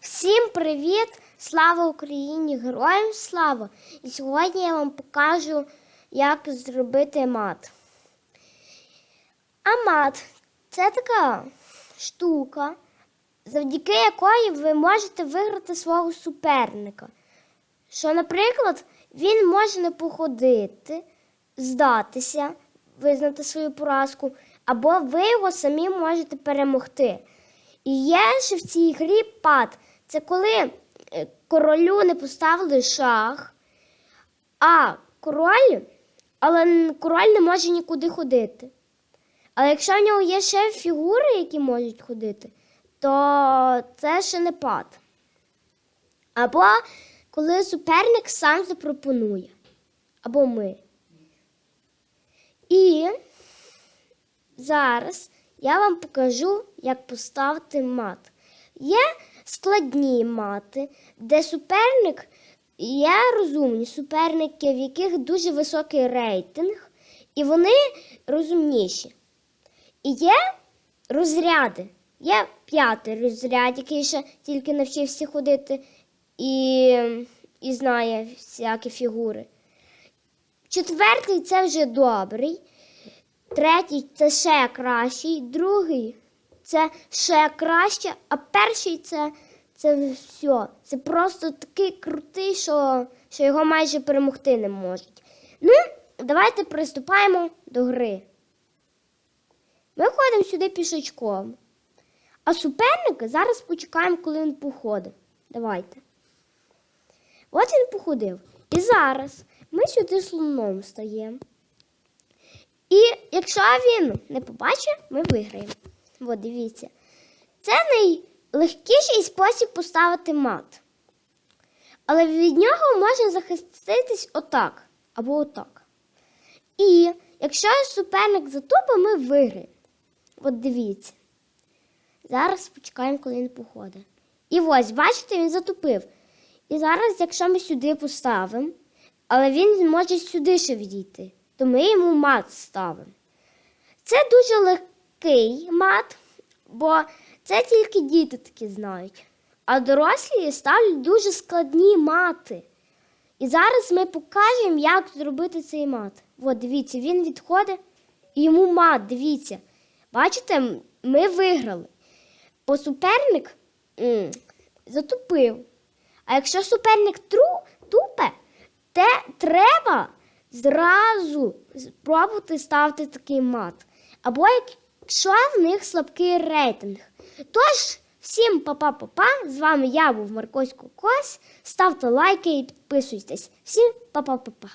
Всім привіт! Слава Україні! Героям слава! І сьогодні я вам покажу, як зробити мат. А мат це така штука, завдяки якої ви можете виграти свого суперника. Що, наприклад, він може не походити, здатися, визнати свою поразку, або ви його самі можете перемогти. І є ще в цій грі пад. Це коли е, королю не поставили шах, а король, але король не може нікуди ходити. Але якщо в нього є ще фігури, які можуть ходити, то це ще не пад. Або коли суперник сам запропонує. Або ми. І зараз я вам покажу, як поставити мат. Є складні мати, де суперник є розумні суперники, в яких дуже високий рейтинг, і вони розумніші. І є розряди. Є п'ятий розряд, який ще тільки навчився ходити і, і знає всякі фігури. Четвертий це вже добрий. Третій це ще кращий, другий це ще краще, а перший це, це все. Це просто такий крутий, що, що його майже перемогти не можуть. Ну, давайте приступаємо до гри. Ми ходимо сюди пішечком. А суперника зараз почекаємо, коли він походить. Давайте. От він походив. І зараз ми сюди слоном стаємо. І якщо він не побачить, ми виграємо. От дивіться. Це найлегкіший спосіб поставити мат. Але від нього можна захиститись отак або отак. І якщо суперник затупить, ми виграємо. От дивіться. Зараз почекаємо, коли він походить. І ось, бачите, він затупив. І зараз, якщо ми сюди поставимо, але він може сюди ще відійти, то ми йому мат ставимо. Це дуже легкий мат, бо це тільки діти такі знають. А дорослі ставлять дуже складні мати. І зараз ми покажемо, як зробити цей мат. От, дивіться, він відходить і йому мат, дивіться. Бачите, ми виграли. Бо суперник м, затупив. А якщо суперник тру, тупе, те треба зразу спробувати ставити такий мат. Або якщо в них слабкий рейтинг. Тож, всім па-па-па-па. З вами я був Маркось Кокос. Ставте лайки і підписуйтесь. Всім па-па-па-па.